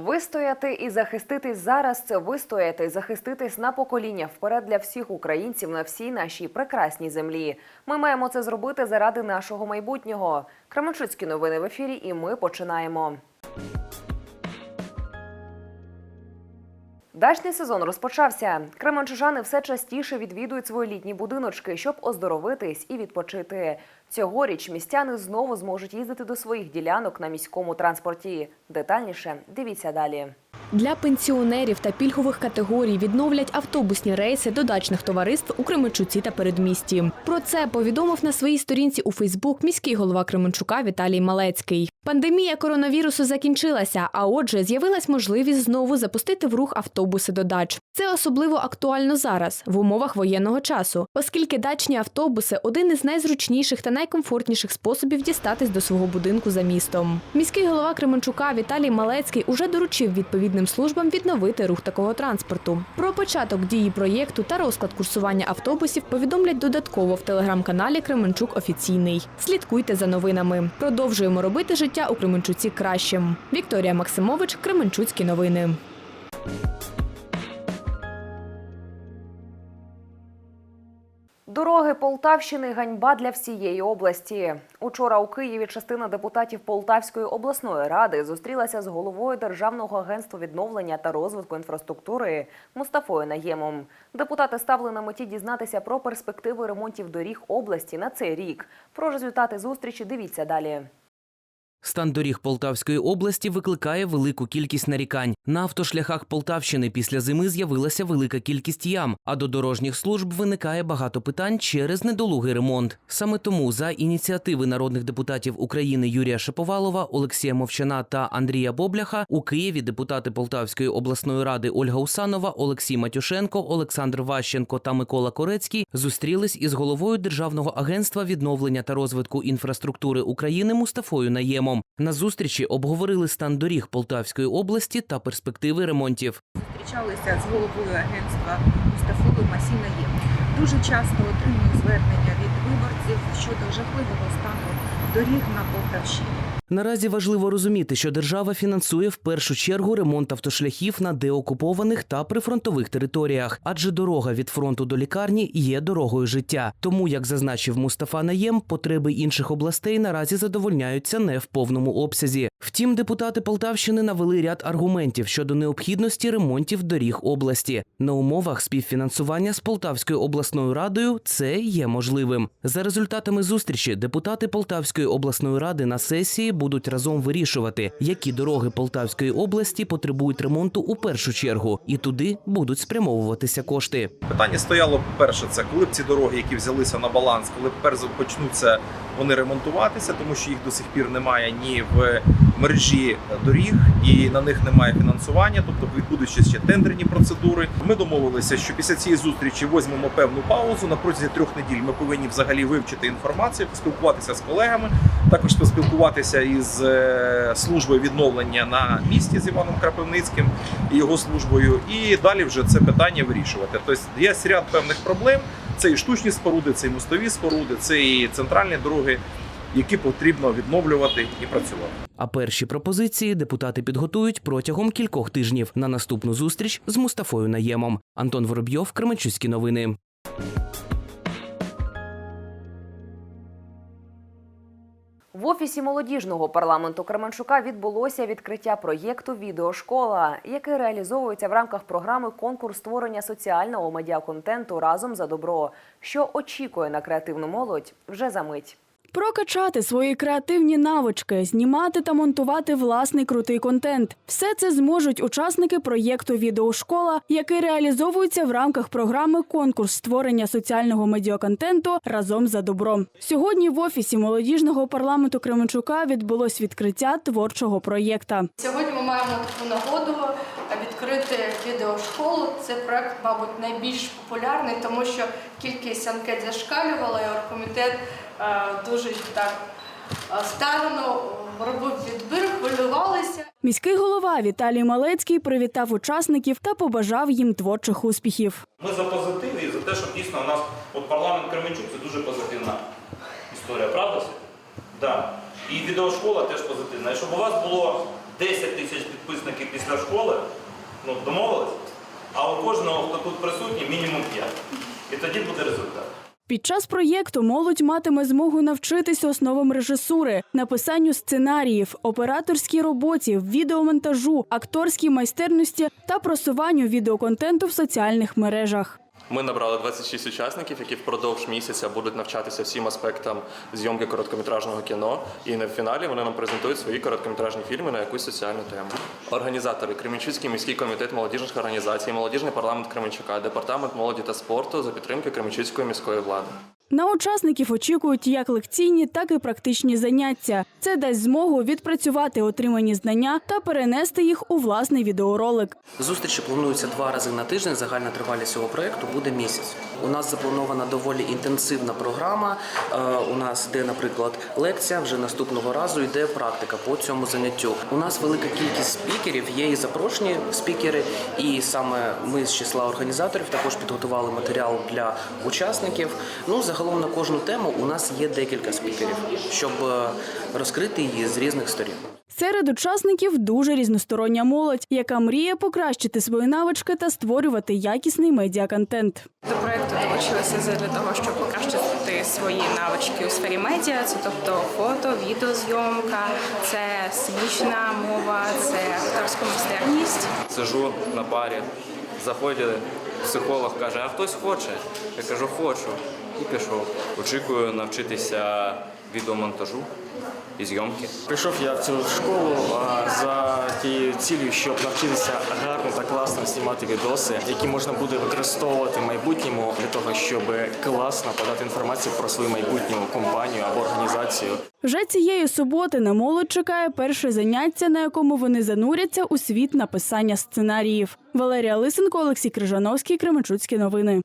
Вистояти і захиститись зараз це вистояти і захиститись на покоління вперед для всіх українців на всій нашій прекрасній землі. Ми маємо це зробити заради нашого майбутнього. Кременчуцькі новини в ефірі, і ми починаємо. Дачний сезон розпочався. Кременчужани все частіше відвідують свої літні будиночки, щоб оздоровитись і відпочити. Цьогоріч містяни знову зможуть їздити до своїх ділянок на міському транспорті. Детальніше дивіться далі. Для пенсіонерів та пільгових категорій відновлять автобусні рейси до дачних товариств у Кременчуці та передмісті. Про це повідомив на своїй сторінці у Фейсбук міський голова Кременчука Віталій Малецький. Пандемія коронавірусу закінчилася, а отже, з'явилась можливість знову запустити в рух автобуси до дач. Це особливо актуально зараз, в умовах воєнного часу, оскільки дачні автобуси один із найзручніших та найкомфортніших способів дістатись до свого будинку за містом. Міський голова Кременчука Віталій Малецький уже доручив відповідним службам відновити рух такого транспорту. Про початок дії проєкту та розклад курсування автобусів повідомлять додатково в телеграм-каналі Кременчук Офіційний. Слідкуйте за новинами. Продовжуємо робити життя у Кременчуці кращим. Вікторія Максимович, Кременчуцькі новини. Дороги Полтавщини ганьба для всієї області. Учора у Києві частина депутатів Полтавської обласної ради зустрілася з головою Державного агентства відновлення та розвитку інфраструктури Мустафою Наємом. Депутати ставили на меті дізнатися про перспективи ремонтів доріг області на цей рік. Про результати зустрічі дивіться далі. Стан доріг Полтавської області викликає велику кількість нарікань. На автошляхах Полтавщини після зими з'явилася велика кількість ям, а до дорожніх служб виникає багато питань через недолугий ремонт. Саме тому за ініціативи народних депутатів України Юрія Шаповалова, Олексія Мовчана та Андрія Бобляха у Києві депутати Полтавської обласної ради Ольга Усанова, Олексій Матюшенко, Олександр Ващенко та Микола Корецький зустрілись із головою Державного агентства відновлення та розвитку інфраструктури України Мустафою Наємом. На зустрічі обговорили стан доріг Полтавської області та перспективи ремонтів. зустрічалися з головою агентства Мустафою Масінаєм. Дуже часто отримую звернення від виборців щодо жахливого стану доріг на Полтавщині. Наразі важливо розуміти, що держава фінансує в першу чергу ремонт автошляхів на деокупованих та прифронтових територіях, адже дорога від фронту до лікарні є дорогою життя. Тому, як зазначив Мустафа Наєм, потреби інших областей наразі задовольняються не в повному обсязі. Втім, депутати Полтавщини навели ряд аргументів щодо необхідності ремонтів доріг області. На умовах співфінансування з Полтавською обласною радою це є можливим. За результатами зустрічі депутати Полтавської обласної ради на сесії будуть разом вирішувати, які дороги Полтавської області потребують ремонту у першу чергу, і туди будуть спрямовуватися кошти. Питання стояло перше, це коли б ці дороги, які взялися на баланс, коли б перш почнуться вони ремонтуватися, тому що їх до сих пір немає ні в мережі доріг, і на них немає фінансування, тобто відбудуться ще тендерні процедури. Ми домовилися, що після цієї зустрічі візьмемо певну паузу. На протязі трьох неділь ми повинні взагалі вивчити інформацію, поспілкуватися з колегами, також поспілкуватися із е, службою відновлення на місці з Іваном Крапивницьким і його службою, і далі вже це питання вирішувати. Тобто є ряд певних проблем. Це і штучні споруди, це і мостові споруди, це і центральні дороги, які потрібно відновлювати і працювати. А перші пропозиції депутати підготують протягом кількох тижнів на наступну зустріч з Мустафою Наємом. Антон Воробйов, Кременчуцькі новини. В офісі молодіжного парламенту Кременчука відбулося відкриття проєкту Відеошкола, який реалізовується в рамках програми конкурс створення соціального медіаконтенту разом за добро, що очікує на креативну молодь вже за мить. Прокачати свої креативні навички, знімати та монтувати власний крутий контент. Все це зможуть учасники проєкту Відеошкола, який реалізовується в рамках програми Конкурс створення соціального медіаконтенту разом за добро. Сьогодні в офісі молодіжного парламенту Кременчука відбулось відкриття творчого проєкта. Сьогодні ми маємо таку нагоду відкрити відеошколу. Це проект, мабуть, найбільш популярний, тому що кількість анкет зашкалювала, і оргкомітет дуже так е, старано робив відбір, хвилювалися. Міський голова Віталій Малецький привітав учасників та побажав їм творчих успіхів. Ми за позитив і за те, що дійсно у нас от парламент Кременчук це дуже позитивна історія, правда? Да. І відеошкола теж позитивна. І щоб у вас було 10 тисяч підписників після школи, ну домовились, а у кожного, хто тут присутній, мінімум 5. І тоді буде результат. Під час проєкту молодь матиме змогу навчитися основам режисури, написанню сценаріїв, операторській роботі, відеомонтажу, акторській майстерності та просуванню відеоконтенту в соціальних мережах. Ми набрали 26 учасників, які впродовж місяця будуть навчатися всім аспектам зйомки короткометражного кіно. І на фіналі вони нам презентують свої короткометражні фільми на якусь соціальну тему. Організатори Кременчуцький міський комітет молодіжних організацій, молодіжний парламент Кременчука, департамент молоді та спорту за підтримки Кременчуцької міської влади. На учасників очікують як лекційні, так і практичні заняття. Це дасть змогу відпрацювати отримані знання та перенести їх у власний відеоролик. Зустрічі плануються два рази на тиждень. Загальна тривалість цього проекту буде місяць. У нас запланована доволі інтенсивна програма. Е, У нас йде, наприклад, лекція. Вже наступного разу йде практика по цьому заняттю. У нас велика кількість спікерів, є і запрошені спікери, і саме ми з числа організаторів також підготували матеріал для учасників. Ну загалом на кожну тему у нас є декілька спікерів, щоб е, розкрити її з різних сторін. Серед учасників дуже різностороння молодь, яка мріє покращити свої навички та створювати якісний медіаконтент. До проекту долучилася для того, щоб покращити свої навички у сфері медіа, це тобто фото, відеозйомка, це сценічна мова, це акторська майстерність. Сижу на парі, заходить психолог, каже, а хтось хоче? Я кажу, хочу. І пішов. Очікую навчитися відеомонтажу і зйомки. Прийшов я в цю школу а, за тією цілею, щоб навчитися гарно та класно знімати відоси, які можна буде використовувати в майбутньому для того, щоб класно подати інформацію про свою майбутню компанію або організацію. Вже цієї суботи на молодь чекає перше заняття, на якому вони зануряться у світ написання сценаріїв. Валерія Лисенко, Олексій Крижановський, Кременчуцькі новини.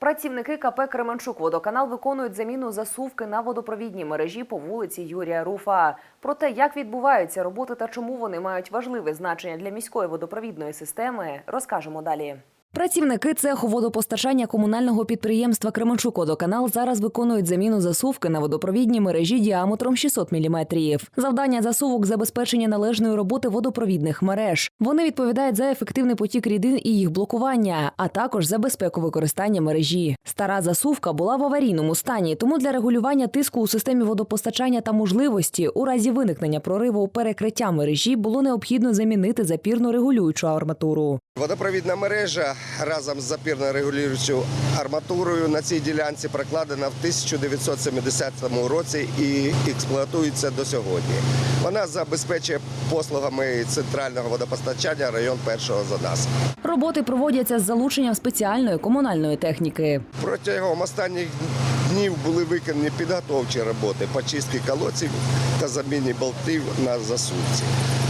Працівники КП Кременчук водоканал виконують заміну засувки на водопровідній мережі по вулиці Юрія Руфа. Про те, як відбуваються роботи та чому вони мають важливе значення для міської водопровідної системи, розкажемо далі. Працівники цеху водопостачання комунального підприємства Кременчук-Водоканал зараз виконують заміну засувки на водопровідній мережі діаметром 600 мм. Завдання засувок забезпечення належної роботи водопровідних мереж. Вони відповідають за ефективний потік рідин і їх блокування, а також за безпеку використання мережі. Стара засувка була в аварійному стані, тому для регулювання тиску у системі водопостачання та можливості у разі виникнення прориву перекриття мережі було необхідно замінити запірно регулюючу арматуру. Водопровідна мережа разом з запірно-регулюючою арматурою на цій ділянці прокладена в 1970 році і експлуатується до сьогодні. Вона забезпечує послугами центрального водопостачання район першого за нас. Роботи проводяться з залученням спеціальної комунальної техніки. Протягом останніх днів були виконані підготовчі роботи по чистці колодців та заміні болтів на засувці.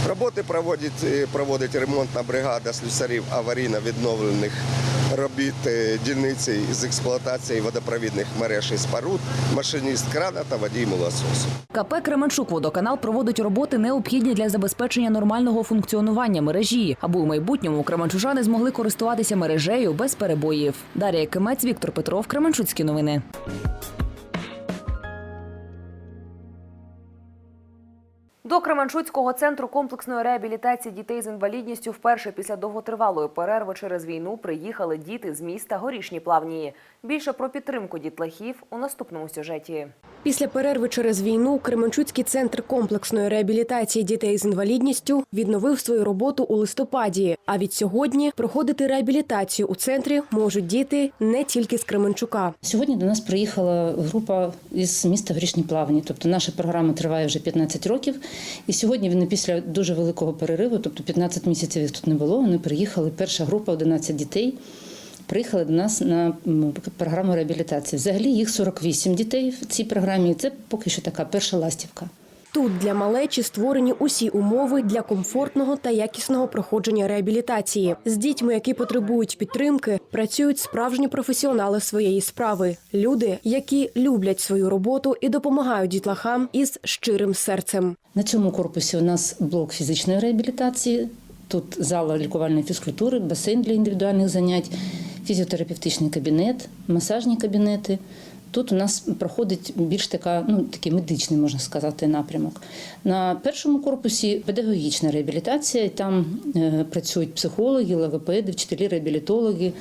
Роботи проводить, е, проводить ремонтна бригада слюсарів аварійно-відновлених робіт е, дільниці з експлуатації водопровідних мереж і споруд, машиніст крана та водій молососу. КП Кременчук водоканал проводить роботи необхідні для забезпечення нормального функціонування мережі, аби у майбутньому кременчужани змогли користуватися мережею без перебоїв. Дар'я Кимець, Віктор Петров, Кременчуцькі новини. До Кременчуцького центру комплексної реабілітації дітей з інвалідністю вперше після довготривалої перерви через війну приїхали діти з міста Горішні плавнії. Більше про підтримку дітлахів у наступному сюжеті. Після перерви через війну Кременчуцький центр комплексної реабілітації дітей з інвалідністю відновив свою роботу у листопаді. А від сьогодні проходити реабілітацію у центрі можуть діти не тільки з Кременчука. Сьогодні до нас приїхала група із міста Горішні Плавні. Тобто наша програма триває вже 15 років. І сьогодні вони після дуже великого перериву, тобто 15 місяців їх тут не було. Вони приїхали. Перша група 11 дітей. Приїхали до нас на програму реабілітації. Взагалі їх 48 дітей в цій програмі. Це поки що така перша ластівка. Тут для малечі створені усі умови для комфортного та якісного проходження реабілітації. З дітьми, які потребують підтримки, працюють справжні професіонали своєї справи. Люди, які люблять свою роботу і допомагають дітлахам із щирим серцем. На цьому корпусі у нас блок фізичної реабілітації. Тут зала лікувальної фізкультури, басейн для індивідуальних занять, фізіотерапевтичний кабінет, масажні кабінети. Тут у нас проходить більш така, ну такий медичний, можна сказати, напрямок. На першому корпусі педагогічна реабілітація. Там е, працюють психологи, логопеди, вчителі, реабілітологи,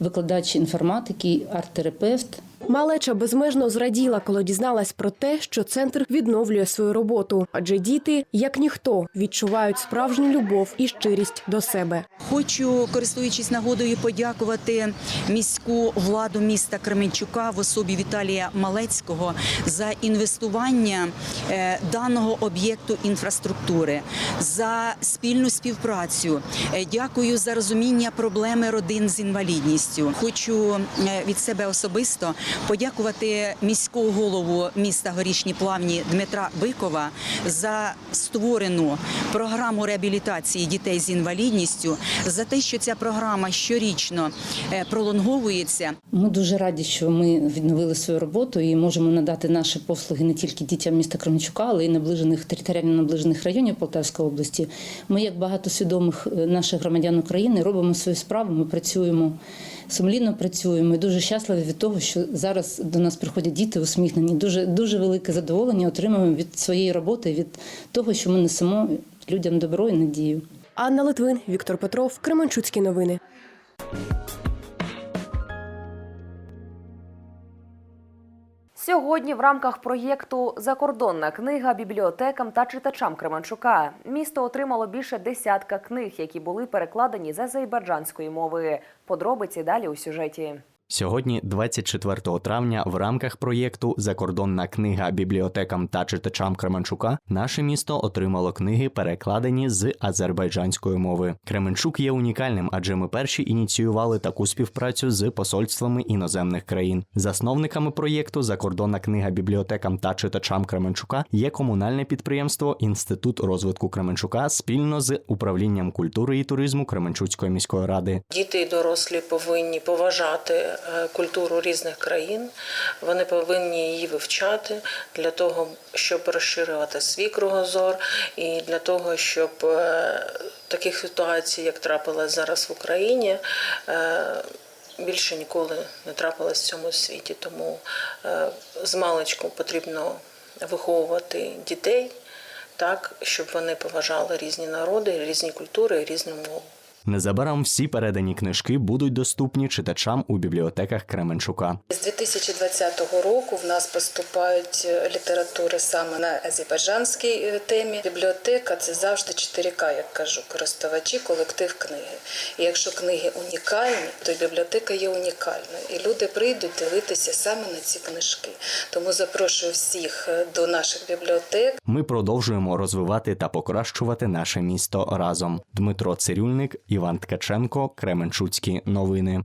викладачі інформатики, арт-терапевт. Малеча безмежно зраділа, коли дізналась про те, що центр відновлює свою роботу, адже діти, як ніхто, відчувають справжню любов і щирість до себе. Хочу, користуючись нагодою, подякувати міську владу міста Кременчука в особі Віталія Малецького за інвестування е, даного об'єкту інфраструктури, за спільну співпрацю. Е, Дякую за розуміння проблеми родин з інвалідністю. Хочу е, від себе особисто подякувати міського голову міста Горішні Плавні Дмитра Бикова за створену програму реабілітації дітей з інвалідністю, за те, що ця програма щорічно е, пролонговується. Ми дуже раді, що ми відновили свою роботу і можемо надати наші послуги не тільки дітям міста Кременчука, але й наближених територіально наближених районів Полтавської області. Ми, як багато свідомих е, наших громадян України, робимо свою справу. Ми працюємо сумлінно працюємо. І дуже щасливі від того, що зараз до нас приходять діти усміхнені. Дуже дуже велике задоволення отримуємо від своєї роботи, від того, що ми несемо людям добро і надію. Анна Литвин, Віктор Петров, Кременчуцькі новини. Сьогодні в рамках проєкту Закордонна книга бібліотекам та читачам Кременчука місто отримало більше десятка книг, які були перекладені з азербайджанської мови. Подробиці далі у сюжеті. Сьогодні, 24 травня, в рамках проєкту Закордонна книга бібліотекам та читачам Кременчука наше місто отримало книги, перекладені з азербайджанської мови. Кременчук є унікальним, адже ми перші ініціювали таку співпрацю з посольствами іноземних країн. Засновниками проєкту Закордонна книга бібліотекам та читачам Кременчука є комунальне підприємство Інститут розвитку Кременчука спільно з управлінням культури і туризму Кременчуцької міської ради. Діти і дорослі повинні поважати культуру різних країн. Вони повинні її вивчати для того, щоб розширювати свій кругозор, і для того, щоб е, таких ситуацій, як трапилось зараз в Україні, е, більше ніколи не трапилось в цьому світі. Тому е, з маличку потрібно виховувати дітей так, щоб вони поважали різні народи, різні культури, різну мову. Незабаром всі передані книжки будуть доступні читачам у бібліотеках Кременчука. З 2020 року в нас поступають е, літератури саме на азербайджанській е, темі. Бібліотека це завжди 4К, як кажу, користувачі, колектив книги. І якщо книги унікальні, то бібліотека є унікальною. І люди прийдуть дивитися саме на ці книжки. Тому запрошую всіх е, до наших бібліотек. Ми продовжуємо розвивати та покращувати наше місто разом. Дмитро Цирюльник, Іван Ткаченко, Кременчуцькі новини.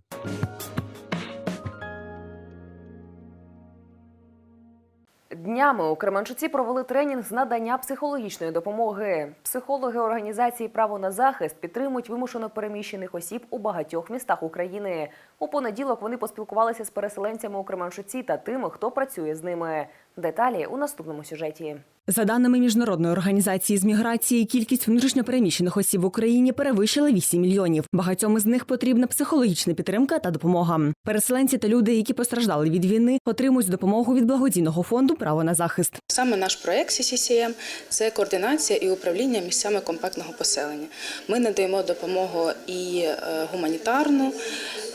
Днями у Кременчуці провели тренінг з надання психологічної допомоги. Психологи організації Право на захист підтримують вимушено переміщених осіб у багатьох містах України. У понеділок вони поспілкувалися з переселенцями у Кременчуці та тими, хто працює з ними. Деталі у наступному сюжеті. За даними міжнародної організації з міграції, кількість внутрішньопереміщених осіб в Україні перевищила 8 мільйонів. Багатьом із них потрібна психологічна підтримка та допомога. Переселенці та люди, які постраждали від війни, отримують допомогу від благодійного фонду Право на захист. Саме наш проект CCCM – це координація і управління місцями компактного поселення. Ми надаємо допомогу і е, гуманітарну,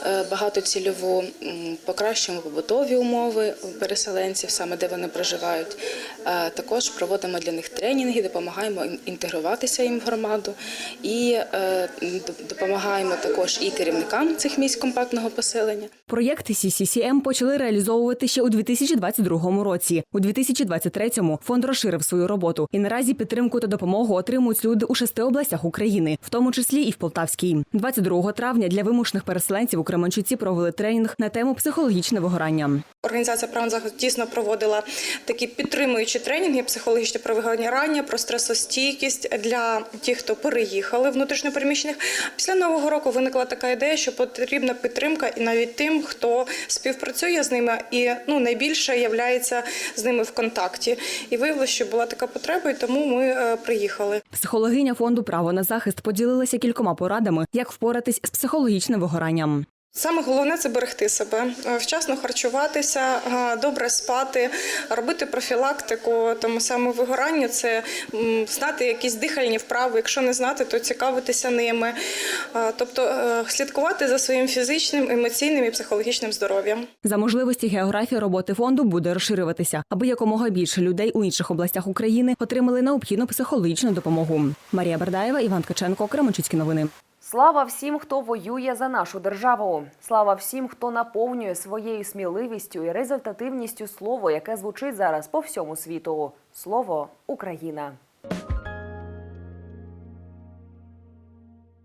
е, багатоцільову, покращуємо побутові умови переселенців, саме де вони проживають. Е, Також проводимо для них тренінги, допомагаємо їм інтегруватися їм в громаду і е, допомагаємо також і керівникам цих місць компактного поселення. Проєкт CCCM почали реалізовувати ще у 2022 році. У 2023-му фонд розширив свою роботу і наразі підтримку та допомогу отримують люди у шести областях України, в тому числі і в Полтавській. 22 травня для вимушених переселенців у Кременчуці провели тренінг на тему психологічне вигорання. Організація «Право на дійсно проводила такі підтримуючі тренінги, психологічне про вигорання, про стресостійкість для тих, хто переїхали внутрішньопереміщених. Після нового року виникла така ідея, що потрібна підтримка і навіть тим, хто співпрацює з ними і ну найбільше являється з ними в контакті. І виявилося, що була така потреба, і тому ми е, приїхали. Психологиня фонду Право на захист поділилася кількома порадами, як впоратись з психологічним вигоранням. Саме головне це берегти себе, е, вчасно харчуватися, е, добре спати, робити профілактику, тому саме вигорання це знати якісь дихальні вправи. Якщо не знати, то цікавитися ними. Е, Тобто слідкувати за своїм фізичним, емоційним і психологічним здоров'ям. За можливості географія роботи фонду буде розширюватися, аби якомога більше людей у інших областях України отримали необхідну психологічну допомогу. Марія Бердаєва, Іван Ткаченко, Кременчуцькі новини. Слава всім, хто воює за нашу державу. Слава всім, хто наповнює своєю сміливістю і результативністю слово, яке звучить зараз по всьому світу. Слово Україна.